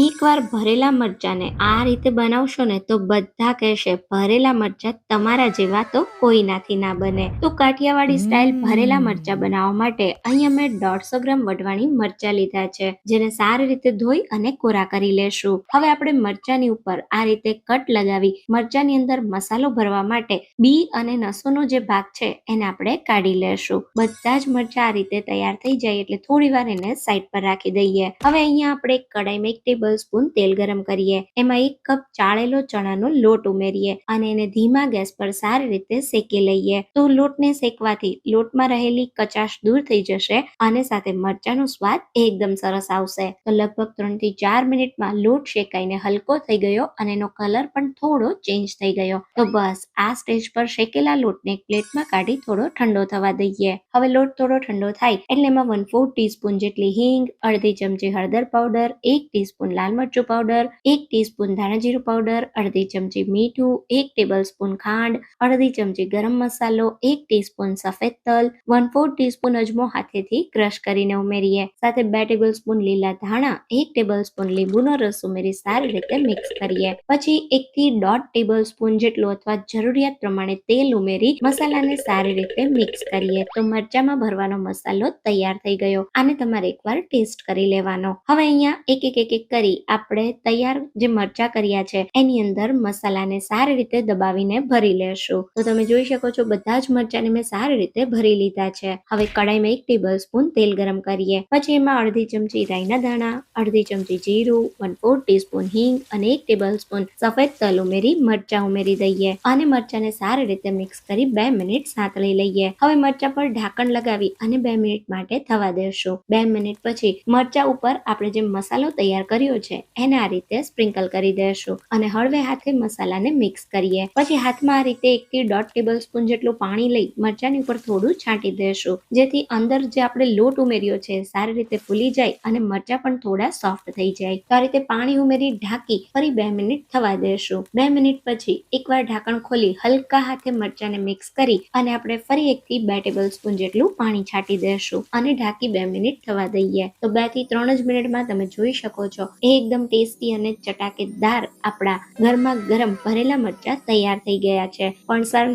એકવાર ભરેલા મરચાંને આ રીતે બનાવશો ને તો બધા કહેશે ભરેલા મરચાં તમારા જેવા તો કોઈનાથી ના બને. તો કાઠિયાવાડી સ્ટાઇલ ભરેલા મરચાં બનાવવા માટે અહીંયા મેં દોઢસો ગ્રામ વઢવાણી મરચાં લીધા છે જેને સારી રીતે ધોઈ અને કોરા કરી લેશું. હવે આપણે મરચાંની ઉપર આ રીતે કટ લગાવી મરચાંની અંદર મસાલો ભરવા માટે બી અને નસોનો જે ભાગ છે એને આપણે કાઢી લેશું. બધા જ મરચાં આ રીતે તૈયાર થઈ જાય એટલે થોડી વાર એને સાઈડ પર રાખી દઈએ. હવે અહીંયા આપણે કડાઈમાં એક ટેબલ સ્પૂન તેલ ગરમ કરીએ. એમાં એક કપ ચાળેલો ચણાનો લોટ ઉમેરીએ અને એને ધીમા ગેસ પર સારી રીતે શેકી લઈએ. તો લોટને શેકવાથી લોટમાં રહેલી કચાશ દૂર થઈ જશે અને સાથે મરચાંનો સ્વાદ એકદમ સરસ આવશે. તો લગભગ ત્રણથી ચાર મિનિટમાં લોટ શેકાઈને હલકો થઈ ગયો અને એનો કલર પણ થોડો ચેન્જ થઈ ગયો. તો બસ, આ સ્ટેજ પર શેકેલા લોટને એક પ્લેટમાં કાઢી થોડો ઠંડો થવા દઈએ. હવે લોટ થોડો ઠંડો થાય એટલે એમાં વન ફોર ટીસ્પૂન જેટલી હિંગ, અડધી ચમચી હળદર પાવડર, એક ટીસ્પૂન લાલ મરચું પાવડર એક ટીસ્પૂન ધાણા જીરું પાવડર અડધી ચમચી મીઠું, એક ટેબલ સ્પૂન ખાંડ, અડધી ચમચી ગરમ મસાલો, એક ટીસ્પૂન સફેદ તલ વન ફોર ટીસ્પૂન અજમો હાથેથી ક્રશ કરીને ઉમેરીએ. સાથે બે ટેબલ સ્પૂન લીલા ધાણા, એક ટેબલ સ્પૂન લીંબુનો રસ ઉમેરી સારી રીતે મિક્સ કરીએ. પછી એક થી દોઢ ટેબલ સ્પૂન જેટલું અથવા જરૂરિયાત પ્રમાણે તેલ ઉમેરી મસાલાને સારી રીતે મિક્સ કરીએ. તો મરચામાં ભરવાનો મસાલો તૈયાર થઈ ગયો. આને તમારે એકવાર ટેસ્ટ કરી લેવાનો. હવે અહીંયા એક એક એક એક કરી આપણે તૈયાર જે મરચા કર્યા છે, એની અંદર મસાલાને સારી રીતે દબાવીને ભરી લેશું. તો તમે જોઈ શકો છો, બધા જ મરચાને મેં સારી રીતે ભરી લીધા છે. હવે કડાઈમાં એક ટેબલ સ્પૂન તેલ ગરમ કરીએ. પછી એમાં અડધી ચમચી રાઈના દાણા, અડધી ચમચી જીરું વન ફોર ટીસ્પૂન હિંગ અને એક ટેબલ સ્પૂન સફેદ તલ ઉમેરી મરચા ઉમેરી દઈએ. અને મરચાને સારી રીતે મિક્સ કરી બે મિનિટ સાંતળી લઈએ. હવે મરચા પર ઢાંકણ લગાવી અને બે મિનિટ માટે થવા દેશું. બે મિનિટ પછી મરચા ઉપર આપણે જે મસાલો તૈયાર કર્યો છે, એને આ રીતે સ્પ્રિંકલ કરી દેશું. અને હળવે હાથે મસાલાને મિક્સ કરીએ. પછી હાથમાં આ રીતે એક થી દોઢ ટેબલ સ્પૂન જેટલું પાણી લઈ મરચાની ઉપર થોડું છાંટી દેશું. જેથી અંદર જે આપણે લોટ ઉમેર્યો છે સારી રીતે ફૂલી જાય અને મરચા પણ થોડા સોફ્ટ થઈ જાય. તો આ રીતે પાણી ઉમેરી ઢાંકી ફરી બે મિનિટ થવા દેશું. બે મિનિટ પછી એકવાર ઢાંકણ ખોલી હલકા હાથે મરચાને મિક્સ કરી અને આપણે ફરી એક થી બે ટેબલ સ્પૂન જેટલું પાણી છાંટી દેશું. અને ઢાંકી બે મિનિટ થવા દઈએ. તો બેથી ત્રણ જ મિનિટમાં તમે જોઈ શકો છો એકદમ ટેસ્ટી અને ચટાકેદાર આપણા ગરમા ગરમ ભરેલા મરચા તૈયાર થઈ ગયા છે. પણ સાથે